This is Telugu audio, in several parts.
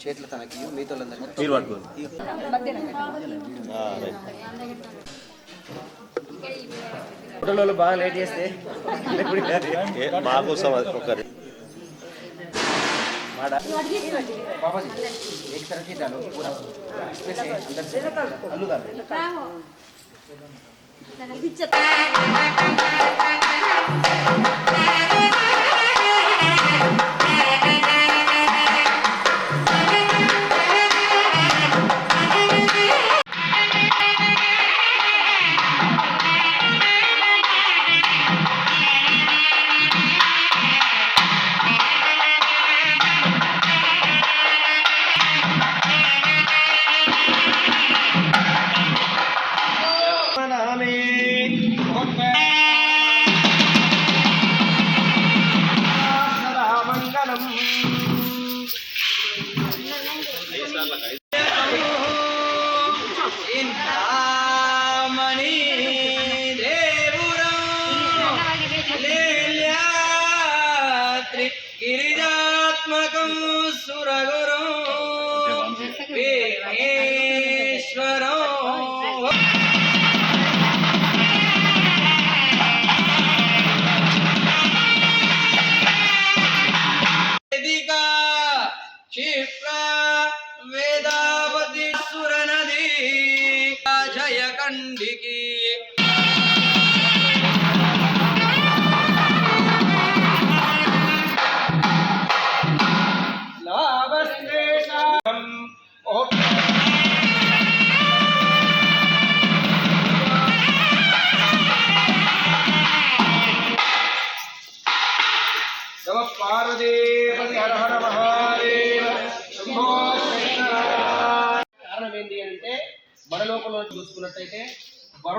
చేతులు తనకి మీతో మీరు పట్టుకోండి ఫోటోలో బాగా లేట్ చేస్తే ఏ, మా కోసం అది ఒకరి बाबा जी एक तरफ ही डालो पूरा इसमें से अंदर से आलू डाल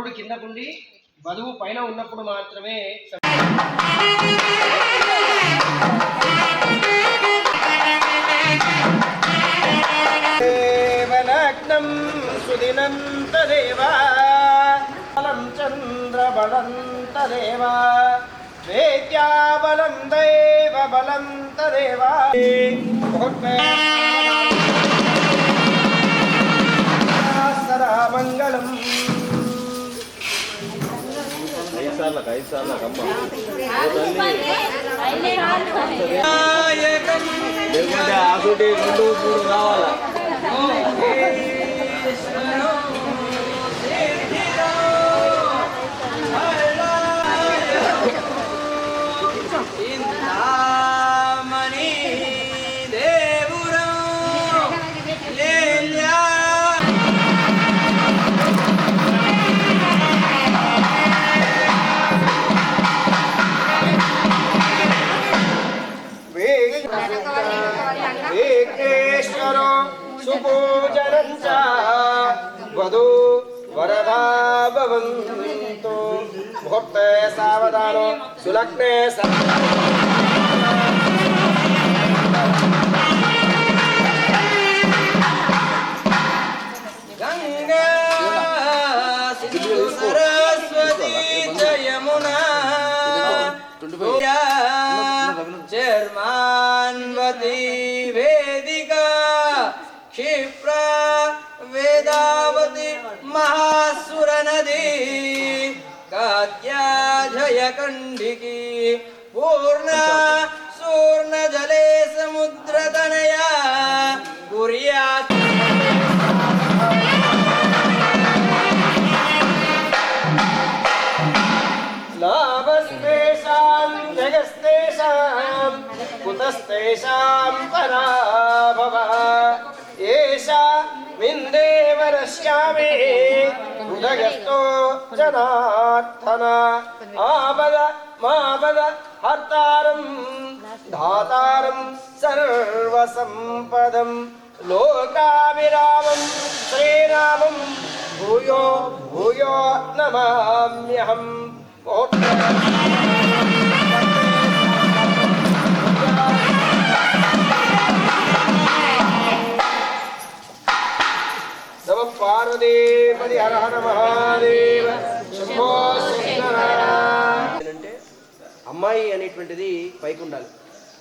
వరుడు కిందకుండి వధువు పైన ఉన్నప్పుడు మాత్రమే దేవలగ్నం సుదినం తదేవా బలం చంద్రబలం వేద్యాబలం దైవ బలం సదా మంగళం సార్లకు ఐదు సార్లకు అమ్మ. లేకుంటే ఆకుటి రెండు మూడు కావాలా సుపూజనం చ వధూ వరదా భవంతు. ముహూర్తే సావధానో సులగ్నే ततस्तेषां परा भव एषा विन्देवरस्यामे उदगस्तो जनार्थन आपद मापद हर्तारं धातारं सर्वसम्पदं लोकाभिरामं श्रीरामं भूयो भूयो नमाम्यहम् నమ పార్వదేవతి హర హర మహాదేవ అంటే అమ్మాయి అనేటువంటిది పైకి ఉండాలి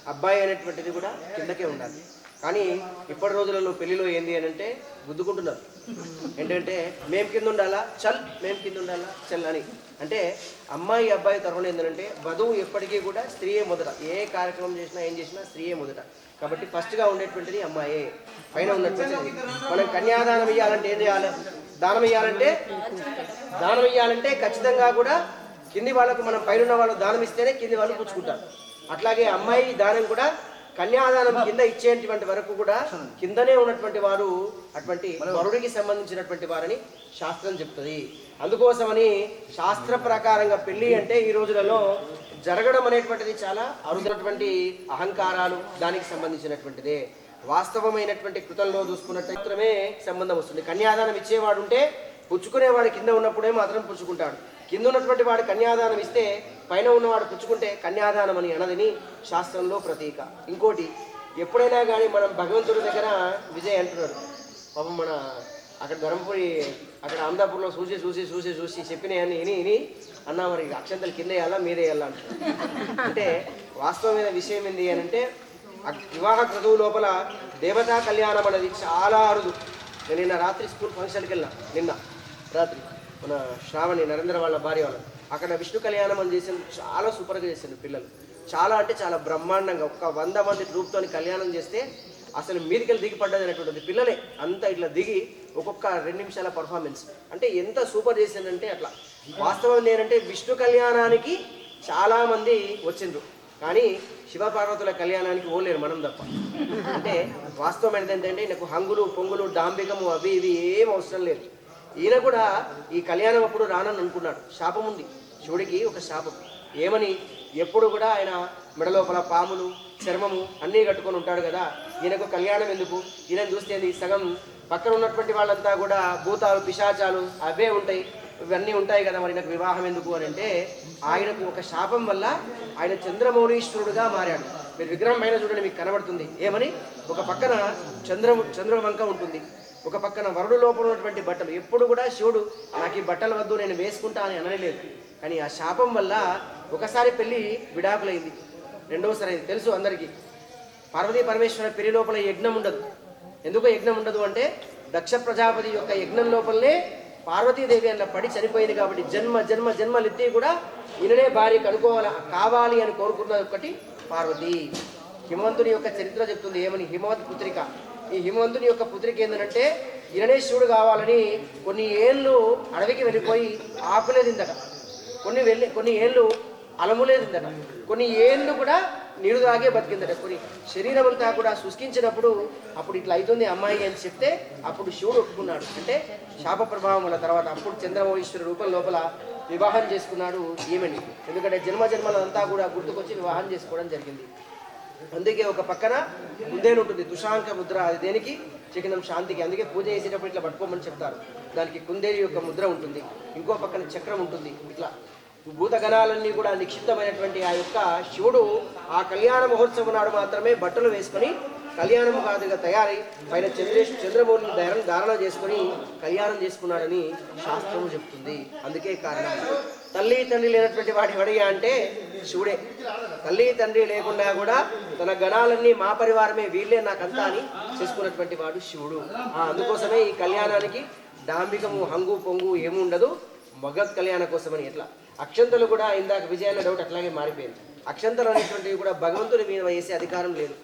అబ్బాయి అనేటువంటిది కూడా కిందకే ఉండాలి. కానీ ఇప్పటి రోజులలో పెళ్ళిలో ఏంది అని అంటే గుద్దుకుంటున్నారు. ఏంటంటే మేము కింద ఉండాలా? చల్ మేము కింద ఉండాలా? చల్ అని. అంటే అమ్మాయి అబ్బాయి తరఫున ఏంటంటే వధువు ఎప్పటికీ కూడా స్త్రీయే మొదట. ఏ కార్యక్రమం చేసినా ఏం చేసినా స్త్రీయే మొదట. కాబట్టి ఫస్ట్గా ఉండేటువంటిది అమ్మాయే. పైన ఉన్నటువంటిది మనం కన్యాదానం ఇవ్వాలంటే ఏం చేయాలి? దానం ఇవ్వాలంటే దానం ఇవ్వాలంటే ఖచ్చితంగా కూడా కింది వాళ్ళకు మనం పైన వాళ్ళు దానం ఇస్తేనే కింది వాళ్ళు పుచ్చుకుంటారు. అట్లాగే అమ్మాయి దానం కూడా కన్యాదానం కింద ఇచ్చేటువంటి వరకు కూడా కిందనే ఉన్నటువంటి వారు అటువంటి వరుడికి సంబంధించినటువంటి వారని శాస్త్రం చెప్తుంది. అందుకోసమని శాస్త్ర ప్రకారంగా పెళ్ళి అంటే ఈ రోజులలో జరగడం అనేటువంటిది చాలా అరుదైనటువంటి అహంకారాలు దానికి సంబంధించినటువంటిదే. వాస్తవమైనటువంటి కృతంలో చూసుకున్నట్టు మాత్రమే సంబంధం వస్తుంది. కన్యాదానం ఇచ్చేవాడు ఉంటే పుచ్చుకునేవాడు కింద ఉన్నప్పుడే మాత్రం పుచ్చుకుంటాడు. కింద ఉన్నటువంటి వాడు కన్యాదానం ఇస్తే పైన ఉన్నవాడు పుచ్చుకుంటే కన్యాదానం అని అనదని శాస్త్రంలో ప్రతీక. ఇంకోటి ఎప్పుడైనా కానీ మనం భగవంతుడి దగ్గర విజయ్ అంటున్నాడు. పాపం మన అక్కడ ధర్మపురి అక్కడ అమదాపూర్లో చూసి చూసి చూసి చూసి చెప్పినాయని విని విని అన్నా మరి అక్షంతలు కింద వేయాలా మీరే వేయాలా అంటే వాస్తవమైన విషయం ఏంటి అని అంటే వివాహ క్రతువు లోపల దేవతా కళ్యాణం అనేది చాలా అరుదు. నేను నిన్న రాత్రి స్కూల్ ఫంక్షన్కి వెళ్ళిన నిన్న రాత్రి. మన శ్రావణి నరేంద్ర వాళ్ళ భార్య వాళ్ళు అక్కడ విష్ణు కళ్యాణం అని చేసిన చాలా సూపర్గా చేసిండు పిల్లలు. చాలా అంటే చాలా బ్రహ్మాండంగా ఒక వంద మంది గ్రూప్తో కళ్యాణం చేస్తే అసలు మీదికెళ్ళి దిగి పడ్డది అనేటువంటిది పిల్లలే. అంతా ఇట్లా దిగి ఒక్కొక్క రెండు నిమిషాల పర్ఫార్మెన్స్ అంటే ఎంత సూపర్ చేసిందంటే అట్లా. వాస్తవం ఏంటంటే విష్ణు కళ్యాణానికి చాలామంది వచ్చిండ్రు. కానీ శివపార్వతుల కళ్యాణానికి ఓలేరు మనం తప్ప. అంటే వాస్తవం ఏంటంటే నాకు హంగులు పొంగులు డాంబికము అవి ఇవి ఏం అవసరం లేదు. ఈయన కూడా ఈ కళ్యాణం అప్పుడు రానని అనుకున్నాడు. శాపం ఉంది. శివుడికి ఒక శాపం. ఏమని? ఎప్పుడు కూడా ఆయన మెడలోపల పాములు చర్మము అన్నీ కట్టుకొని ఉంటాడు కదా. ఈయనకు కళ్యాణం ఎందుకు? ఈయన చూస్తే సగం పక్కన ఉన్నటువంటి వాళ్ళంతా కూడా భూతాలు పిశాచాలు అవే ఉంటాయి. ఇవన్నీ ఉంటాయి కదా మరి నాకు వివాహం ఎందుకు అని అంటే ఆయనకు ఒక శాపం వల్ల ఆయన చంద్రమౌళీశ్వరుడుగా మారాడు. మీరు విగ్రహం పైన చూడండి మీకు కనబడుతుంది. ఏమని? ఒక పక్కన చంద్ర చంద్రవంక ఉంటుంది. ఒక పక్కన వరుడు లోపల ఉన్నటువంటి బట్టలు. ఎప్పుడు కూడా శివుడు నాకు ఈ బట్టలు వద్దు నేను వేసుకుంటా అని అనలేదు. కానీ ఆ శాపం వల్ల ఒకసారి పెళ్ళి విడాకులైంది. రెండవసారి అయింది. తెలుసు అందరికీ. పార్వతీ పరమేశ్వర పెళ్ళి లోపల యజ్ఞం ఉండదు. ఎందుకు యజ్ఞం ఉండదు అంటే దక్ష ప్రజాపతి యొక్క యజ్ఞం లోపలనే పార్వతీదేవి అన్న పడి చనిపోయింది కాబట్టి జన్మ జన్మ జన్మలెత్తి కూడా ఈయననే భార్య అనుకోవాలి కావాలి అని కోరుకున్నది ఒకటి పార్వతి. హిమవంతుని యొక్క చరిత్ర చెప్తుంది. ఏమని? హిమవత్ పుత్రిక. ఈ హిమవంతుని యొక్క పుత్రిక ఏంటంటే ఈయననే శివుడు కావాలని కొన్ని ఏళ్ళు అడవికి వెళ్ళిపోయి ఆకులే తిందట. కొన్ని వెళ్ళి కొన్ని ఏళ్ళు అలములే తిందట. కొన్ని ఏళ్ళు కూడా నీరు తాగే బతికిందట. కొన్ని శరీరం అంతా కూడా శుష్కించినప్పుడు అప్పుడు ఇట్లా అవుతుంది అమ్మాయి అని చెప్తే అప్పుడు శివుడు ఒప్పుకున్నాడు. అంటే శాప ప్రభావం వల్ల తర్వాత అప్పుడు చంద్రమౌళీశ్వర రూపం లోపల వివాహం చేసుకున్నాడు ఈమెని. ఎందుకంటే జన్మ జన్మలంతా కూడా గుర్తుకొచ్చి వివాహం చేసుకోవడం జరిగింది. అందుకే ఒక పక్కన కుందేలు ఉంటుంది తుషాంక ముద్ర. అది దేనికి? చికనం శాంతికి. అందుకే పూజ చేసేటప్పుడు ఇట్లా పట్టుకోమని చెప్తారు. దానికి కుందేలు యొక్క ముద్ర ఉంటుంది. ఇంకో పక్కన చక్రం ఉంటుంది. ఇట్లా భూతగణాలన్నీ కూడా నిక్షిప్తమైనటువంటి ఆ యొక్క శివుడు ఆ కళ్యాణ మహోత్సవం నాడు మాత్రమే బట్టలు వేసుకొని కళ్యాణం కాదుగా తయారై పైన చంద్రేష్ చంద్రమౌళిని ధారణ ధారణ చేసుకొని కళ్యాణం చేసుకున్నాడని శాస్త్రము చెప్తుంది. అందుకే కారణం. తల్లి తండ్రి లేనటువంటి వాడి వడిగా అంటే శివుడే. తల్లి తండ్రి లేకుండా కూడా తన గణాలన్నీ మా పరివారమే వీళ్ళే నాకంతా అని చేసుకున్నటువంటి వాడు శివుడు. ఆ, అందుకోసమే ఈ కళ్యాణానికి డాంబికము హంగు పొంగు ఏముండదు. మగత్ కళ్యాణ కోసమని ఎట్లా? అక్షంతలు కూడా ఇందాక విజయాల డౌట్ అట్లాగే మారిపోయింది. అక్షంతలు అనేటువంటివి కూడా భగవంతుని మీద వేసే అధికారం లేదు.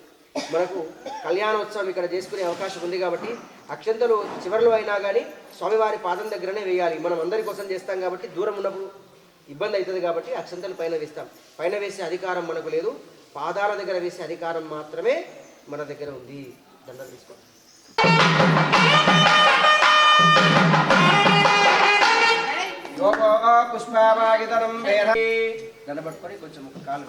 మనకు కళ్యాణోత్సవం ఇక్కడ చేసుకునే అవకాశం ఉంది కాబట్టి అక్షంతలు చివరిలో అయినా కానీ స్వామివారి పాదం దగ్గరనే వేయాలి. మనం అందరి కోసం చేస్తాం కాబట్టి దూరం ఉన్నప్పుడు ఇబ్బంది అవుతుంది కాబట్టి అక్షంతలు పైన వేస్తాం. పైన వేసే అధికారం మనకు లేదు. పాదాల దగ్గర వేసే అధికారం మాత్రమే మన దగ్గర ఉంది. దండం తీసుకోండి. కొంచెం ఒక కాలు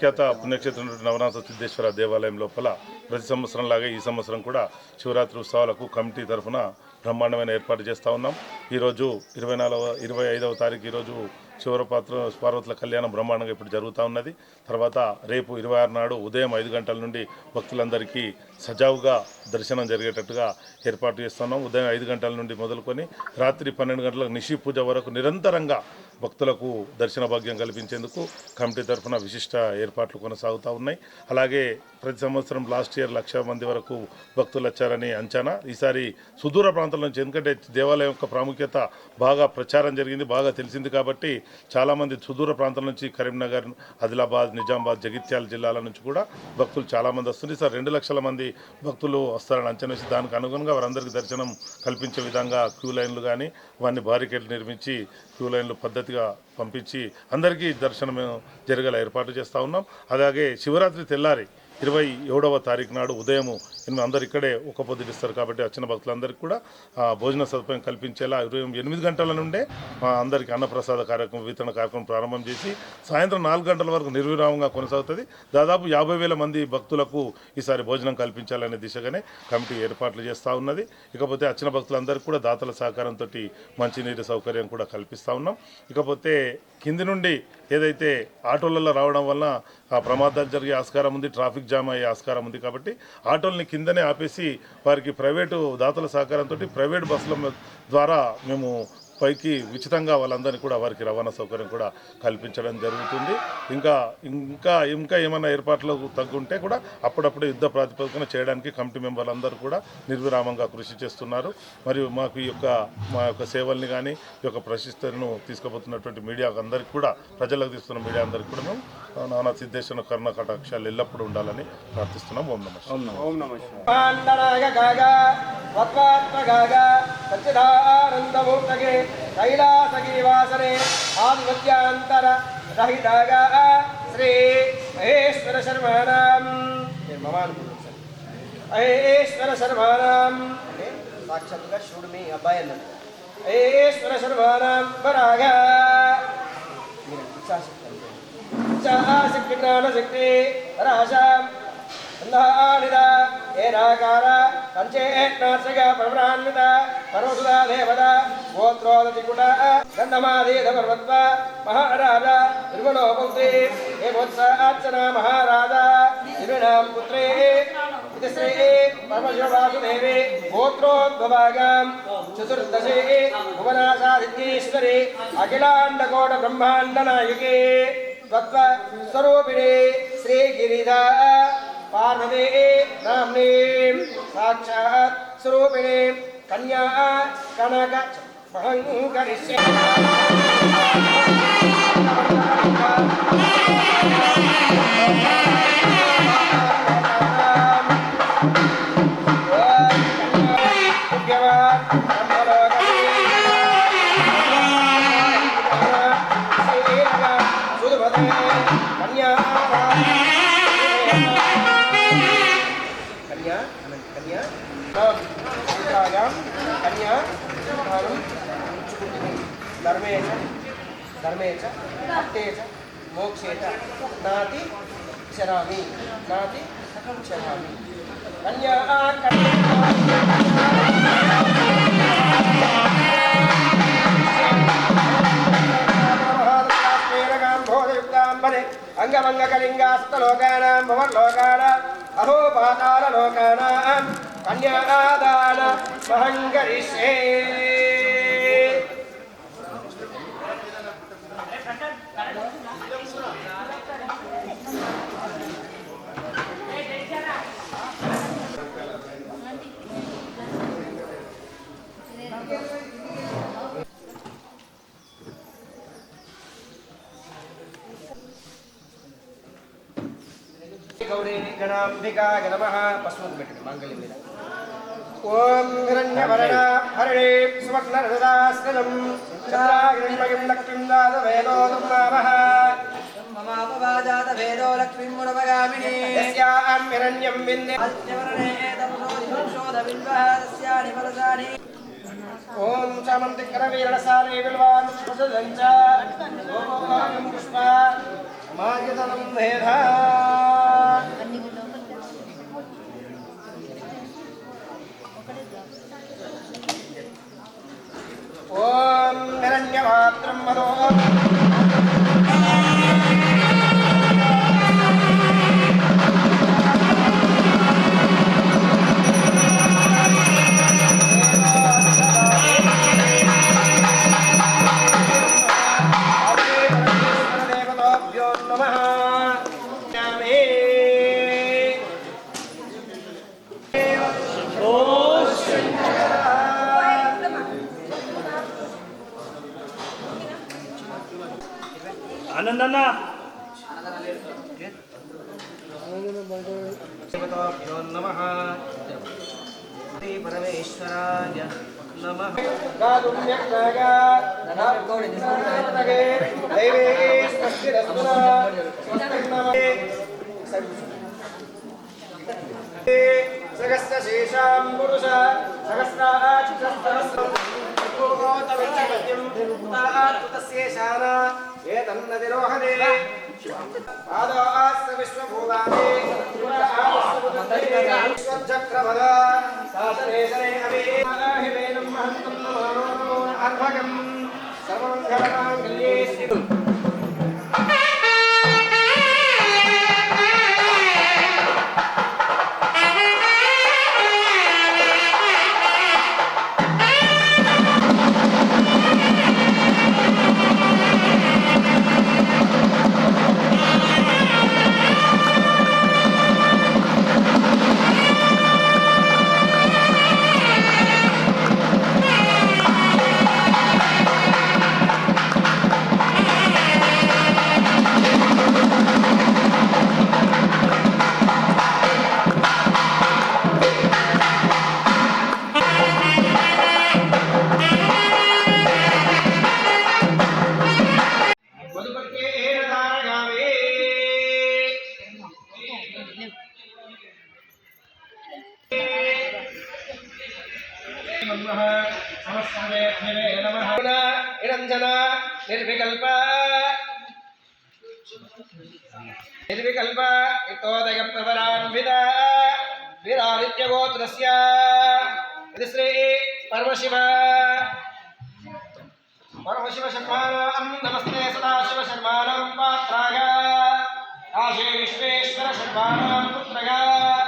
ప్రఖ్యాత పుణ్యక్షేత్రం నవనాథ సిద్ధేశ్వర దేవాలయం లోపల ప్రతి సంవత్సరం లాగే ఈ సంవత్సరం కూడా శివరాత్రి ఉత్సవాలకు కమిటీ తరఫున బ్రహ్మాండమైన ఏర్పాటు చేస్తూ ఉన్నాం. ఈరోజు ఇరవై నాలుగవ ఇరవై ఐదవ తారీఖు ఈరోజు శివరపాత్ర పార్వతుల కళ్యాణం బ్రహ్మాండంగా ఇప్పుడు జరుగుతూ ఉన్నది. తర్వాత రేపు ఇరవై ఆరు నాడు ఉదయం ఐదు గంటల నుండి భక్తులందరికీ సజావుగా దర్శనం జరిగేటట్టుగా ఏర్పాటు చేస్తున్నాం ఉదయం ఐదు గంటల నుండి మొదలుకొని రాత్రి పన్నెండు గంటలకు నిషి పూజ వరకు నిరంతరంగా భక్తులకు దర్శన భాగ్యం కల్పించేందుకు కమిటీ తరఫున విశిష్ట ఏర్పాట్లు కొనసాగుతూ ఉన్నాయి. అలాగే ప్రతి సంవత్సరం లాస్ట్ ఇయర్ లక్ష మంది వరకు భక్తులు వచ్చారని అంచనా. ఈసారి సుదూర ప్రాంతాల నుంచి ఎందుకంటే దేవాలయం యొక్క ప్రాముఖ్యత బాగా ప్రచారం జరిగింది బాగా తెలిసింది కాబట్టి చాలామంది సుదూర ప్రాంతాల నుంచి కరీంనగర్ ఆదిలాబాద్ నిజామాబాద్ జగిత్యాల జిల్లాల నుంచి కూడా భక్తులు చాలామంది వస్తుంది సార్ రెండు లక్షల మంది భక్తులు వస్తారని అంచనా వేసి దానికి అనుగుణంగా వారందరికీ దర్శనం కల్పించే విధంగా క్యూ లైన్లు కానీ వారిని బారికేడ్లు నిర్మించి క్యూ లైన్లు పద్ధతి పద్ధతిగా పంపించి అందరికీ దర్శనం జరిగేలా ఏర్పాటు చేస్తూ ఉన్నాం. అలాగే శివరాత్రి తెల్లారి ఇరవై ఏడవ తారీఖు నాడు ఉదయం ఎనిమిది అందరు ఇక్కడే ఒక పొద్దుటిస్తారు కాబట్టి వచ్చిన భక్తులందరికీ కూడా ఆ, భోజన సదుపాయం కల్పించేలా ఉదయం ఎనిమిది గంటల నుండే అందరికీ అన్నప్రసాద కార్యక్రమం వితరణ కార్యక్రమం ప్రారంభం చేసి సాయంత్రం నాలుగు గంటల వరకు నిర్విరామంగా కొనసాగుతుంది. దాదాపు యాభై వేల మంది భక్తులకు ఈసారి భోజనం కల్పించాలనే దిశగానే కమిటీ ఏర్పాట్లు చేస్తూ ఉన్నది. ఇకపోతే వచ్చిన భక్తులందరికీ కూడా దాతల సహకారంతో మంచినీటి సౌకర్యం కూడా కల్పిస్తూ ఉన్నాం. ఇకపోతే కింది నుండి ఏదైతే ఆటోలలో రావడం వల్ల ఆ ప్రమాదాలు జరిగే ఆస్కారం ఉంది ట్రాఫిక్ జామ్ అయ్యే ఆస్కారం ఉంది కాబట్టి ఆటోల్ని కిందనే ఆపేసి వారికి ప్రైవేటు దాతల సహకారంతో ప్రైవేట్ బస్సుల ద్వారా మేము పైకి ఉచితంగా వాళ్ళందరినీ కూడా వారికి రవాణా సౌకర్యం కూడా కల్పించడం జరుగుతుంది. ఇంకా ఇంకా ఇంకా ఏమైనా ఏర్పాట్లు తగ్గుంటే కూడా అప్పుడప్పుడు యుద్ధ ప్రాతిపదికన చేయడానికి కమిటీ మెంబర్లందరూ కూడా నిర్విరామంగా కృషి చేస్తున్నారు. మరియు మాకు ఈ యొక్క మా యొక్క సేవల్ని కానీ ఈ యొక్క ప్రశస్తను తీసుకుపోతున్నటువంటి మీడియా అందరికీ కూడా ప్రజలకు తీస్తున్న మీడియా అందరికీ కూడా మేము నానా సిద్ధేశ్వర కర్ణ కటాక్షాలు ఎల్లప్పుడూ ఉండాలని ప్రార్థిస్తున్నాం ఓం నమః పాండరాయ గాగా కైలాసగిరివాసరే సచ్చిదానందమూర్తగే రహితగా శ్రీ మహేశ్వర శర్మాణం నేను మమ అనుకున్నాను సార్ మహేశ్వర శర్మాణం అంటే సాక్షాత్తుగా శివుడు మీ అబ్బాయి అన్నాడు మహేశ్వర శర్మాణం వరాగా మీరు ఇచ్చాశక్తి అంటే ఇచ్చాశక్తి జ్ఞానశక్తి పరాశాం అంధానిద ఏనాకార పంచేత్నాశక పరబ్రాన్విత పరమసుదా దేవత గోత్రోదతికుట గంధమాదేద పర్వత్వ మహారాజ తిరుమలోపౌతే హేమోత్సాచన మహారాజ తిరుణాం పుత్రే ఇది శ్రీ పరమశివవాసుదేవే గోత్రోద్భవాగాం చతుర్దశే భువనాశాదిత్యేశ్వరి అఖిలాండకోట బ్రహ్మాండ నాయకే తత్వ స్వరూపిణి శ్రీగిరిధా పార్వతే నామ్ని సాక్షాత్ స్వరూపిణి కన్యా కనక మహంకరిష్య ధర్మే చ ధర్మే చ అర్థే చ మోక్షే చ నాతి చరామి. నాతి చరామి. కన్యా అంగమంగకలింగాస్తలోకానాం భవర్లోకానాం అహోపాతాళలోకానాం కన్యాదాన మహంకరిష్యే గౌరీ గణాంబికాయ నమః పశువుకు పెట్టండి మాంగళ్యం మీద ఓం హిరణ్యవరణ హరిణే సువర్ణరదాస్కలం చంద్రాగిరణ్మయం లక్ష్మీం దాద వేదోదం నామః మమాపవాదాత భేదో లక్ష్మీం మునమగామిని యస్యాం హిరణ్యం విందే ఆదిత్యవర్ణే తమసోధిశోధ బిల్వః తస్యాని ఫలసాని ఓం చామంతి కరవీరసారే విల్వాన్ పుష్పదంచ ఓం పుష్ప మాయతనం వేద ఓం హిరణ్యపాత్రం మనో ఆనంద్ అన్న నమః శ్రీ పరమేశ్వరాయ నమః గాదుమ్యక్నాగా ధనార్గోణిదిస్మృతగే దైవే స్వస్తిరస్తునా స్వస్తిర్నమే పురుష సహస్రాక్షసహస్రం తస్యేషాన ఏతన్నతిరోహదే పాదాస్త విశ్వభూతాని విశ్వచక్రపద అవే మహంతం సర్వమంగళమాంగళ్యే नमः। समस्तवेत्मिने नमः। निरञ्जन, निर्विकल्प। निर्विकल्प हितोदयप्रवरान्वित वीरादित्यगोत्रस्य श्री परमशिव। परमशिवशर्मानम् नमस्ते सदाशिवशर्मानम् पात्राग काशे विश्वेश्वरशर्मानम् पुत्रगा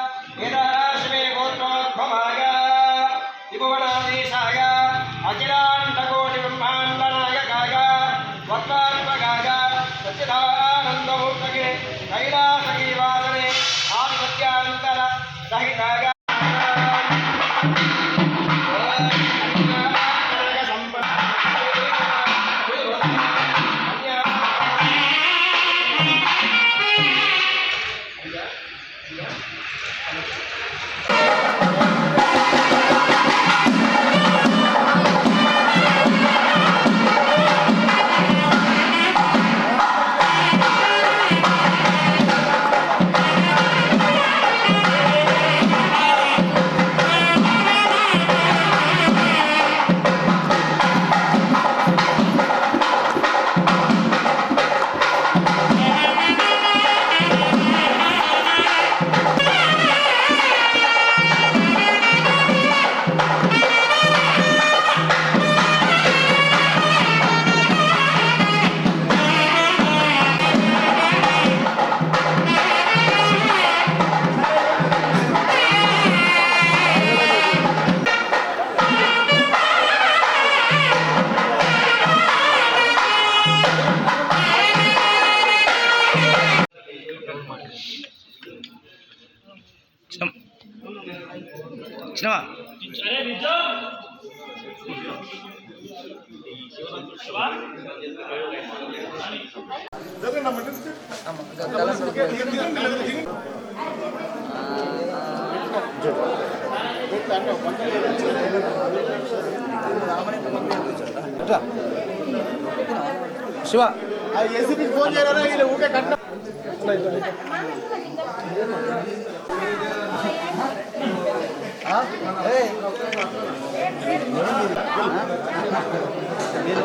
నేను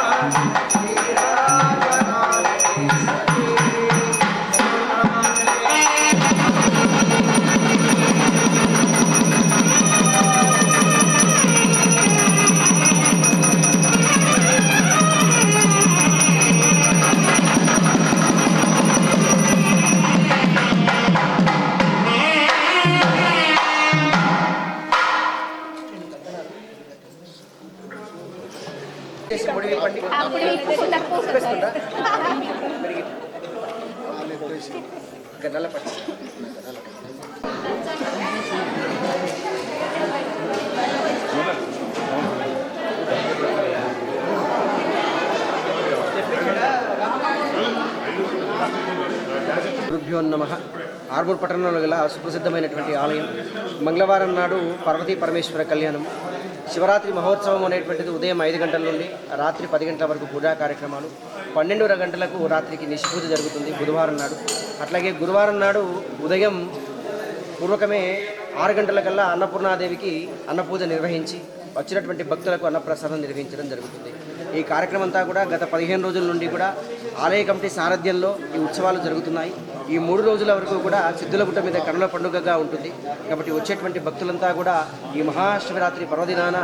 గురుభ్యో నమ. ఆర్మూర్ పట్టణంలో గల సుప్రసిద్ధమైనటువంటి ఆలయం. మంగళవారం నాడు పార్వతీ పరమేశ్వర కళ్యాణం. శివరాత్రి మహోత్సవం అనేటువంటిది ఉదయం ఐదు గంటల నుండి రాత్రి పది గంటల వరకు పూజా కార్యక్రమాలు. పన్నెండున్నర గంటలకు రాత్రికి నిష్పూజ జరుగుతుంది బుధవారం నాడు. అట్లాగే గురువారం నాడు ఉదయం పూర్వకమే ఆరు గంటలకల్లా అన్నపూర్ణాదేవికి అన్నపూజ నిర్వహించి వచ్చినటువంటి భక్తులకు అన్నప్రసాదం నిర్వహించడం జరుగుతుంది. ఈ కార్యక్రమం అంతా కూడా గత పదిహేను రోజుల నుండి కూడా ఆలయ కమిటీ సారథ్యంలో ఈ ఉత్సవాలు జరుగుతున్నాయి. ఈ మూడు రోజుల వరకు కూడా సిద్ధులగుట్ట మీద కనుల పండుగగా ఉంటుంది. కాబట్టి వచ్చేటువంటి భక్తులంతా కూడా ఈ మహాశివరాత్రి పర్వదినాన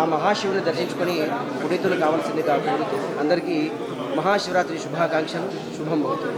ఆ మహాశివుని దర్శించుకొని పునీతులు కావాల్సిందిగా కోరుతూ అందరికీ మహాశివరాత్రి శుభాకాంక్షలు. శుభం భవతు.